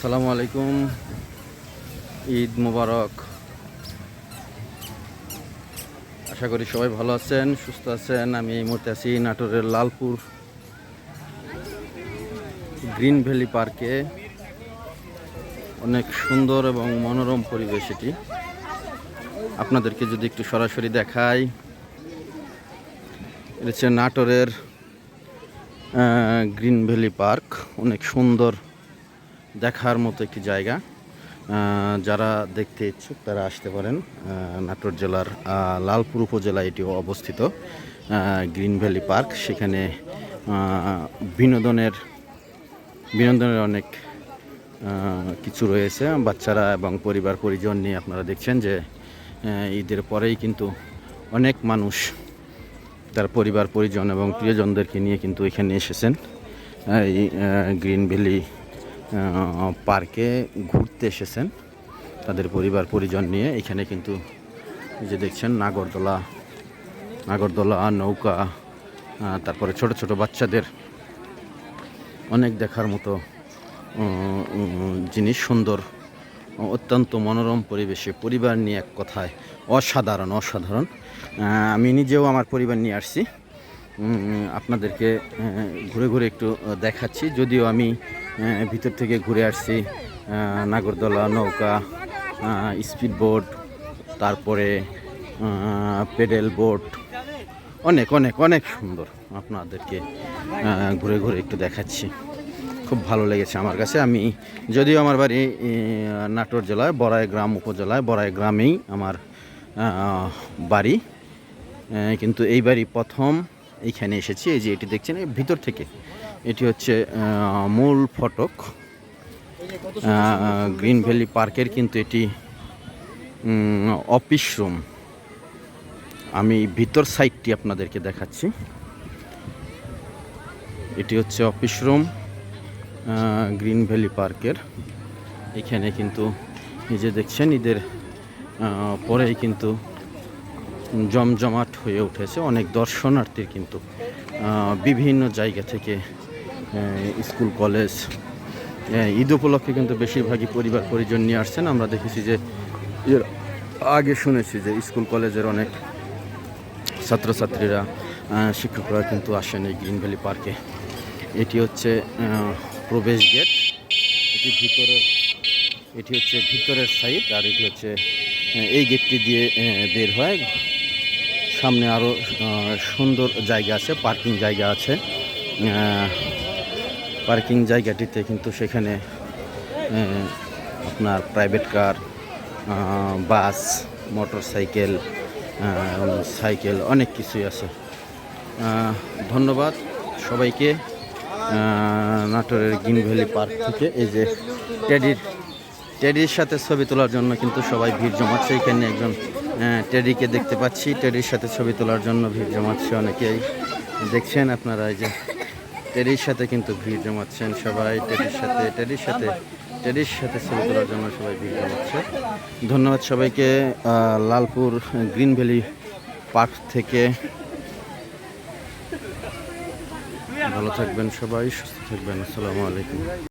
আসসালামু আলাইকুম। ঈদ মোবারক। আশা করি সবাই ভালো আছেন, সুস্থ আছেন। আমি এই মুহূর্তে আছি নাটোরের লালপুর গ্রিন ভ্যালি পার্কে। অনেক সুন্দর এবং মনোরম পরিবেশ এটি। আপনাদেরকে যদি একটু সরাসরি দেখাই, এটা হচ্ছে নাটোরের গ্রিন ভ্যালি পার্ক। অনেক সুন্দর দেখার মতো একটি জায়গা। যারা দেখতে ইচ্ছুক তারা আসতে পারেন। নাটোর জেলার লালপুর উপজেলায় এটি অবস্থিত গ্রিন ভ্যালি পার্ক। সেখানে বিনোদনের বিনোদনের অনেক কিছু রয়েছে। বাচ্চারা এবং পরিবার, পরিজন নিয়ে আপনারা দেখছেন যে ঈদের পরেই কিন্তু অনেক মানুষ তার পরিবার, পরিজন এবং প্রিয়জনদেরকে নিয়ে কিন্তু এখানে এসেছেন। এই গ্রিন ভ্যালি পার্কে ঘুরতে এসেছেন। তাদের পরিবার, পরিজন নিয়ে এখানে কিন্তু যে দেখছেন নাগরদোলা নাগরদোলা, নৌকা তারপরে ছোট ছোট বাচ্চাদের অনেক দেখার মতো জিনিস সুন্দর, অত্যন্ত মনোরম পরিবেশে পরিবার নিয়ে এক কথায় অসাধারণ অসাধারণ। আমি নিজেও আমার পরিবার নিয়ে আসছি। আপনাদেরকে ঘুরে ঘুরে একটু দেখাচ্ছি। যদিও আমি ভিতর থেকে ঘুরে আসছি। নাগরদোলা, নৌকা স্পিড বোট তারপরে পেডেল বোট অনেক অনেক অনেক সুন্দর আপনাদেরকে ঘুরে ঘুরে একটু দেখাচ্ছি। খুব ভালো লেগেছে আমার কাছে। আমি যদিও আমার বাড়ি নাটোর জেলায়, বড়াই গ্রাম উপজেলায়, বড়াই গ্রামেই আমার বাড়ি। কিন্তু এই বাড়ি প্রথম এইখানে এসেছি। এই যে এটি দেখছেন ভিতর থেকে। এটি হচ্ছে মূল ফটক। গ্রিন ভ্যালি পার্কের কিন্তু এটি অফিস রুম। আমি ভিতর সাইডটি আপনাদেরকে দেখাচ্ছি। এটি হচ্ছে অফিস রুম গ্রিন ভ্যালি পার্কের। এখানে কিন্তু নিজে দেখছেন, ঈদের পরেই কিন্তু জমজমাট হয়ে উঠেছে। অনেক দর্শনার্থীর কিন্তু বিভিন্ন জায়গা থেকে স্কুল, কলেজ ঈদ উপলক্ষে কিন্তু বেশিরভাগই পরিবার পরিজন নিয়ে আসছেন। আমরা দেখেছি যে এর আগে শুনেছি যে স্কুল, কলেজের অনেক ছাত্রছাত্রীরা শিক্ষকরা কিন্তু আসেন এই গ্রিন ভ্যালি পার্কে। এটি হচ্ছে প্রবেশ গেট। এটি ভিতরের, এটি হচ্ছে ভিতরের সাইড আর এটি হচ্ছে এই গেটটি দিয়ে বের হয়। সামনে আরও সুন্দর জায়গা আছে, পার্কিং জায়গা আছে। পার্কিং জায়গাটিতে কিন্তু সেখানে আপনার private car bus motorcycle cycle অনেক কিছুই আছে। ধন্যবাদ সবাইকে নাটোরের গ্রিন ভ্যালি পার্ক থেকে। এই যে টেডির টেডির সাথে ছবি তোলার জন্য কিন্তু সবাই ভিড় জমাচ্ছে। এখানে একজন টেডিকে দেখতে পাচ্ছি। টেডির সাথে ছবি তোলার জন্য ভিড় জমাচ্ছে অনেকেই। দেখছেন আপনারা এই যে টেডির সাথে কিন্তু ভিড় জমাচ্ছেন সবাই, টেডির সাথে টেডির সাথে টেডির সাথে ছবি তোলার জন্য সবাই ভিড় জমাচ্ছে। ধন্যবাদ সবাইকে লালপুর গ্রিন ভ্যালি পার্ক থেকে। ভালো থাকবেন সবাই, সুস্থ থাকবেন, আসসালামু আলাইকুম।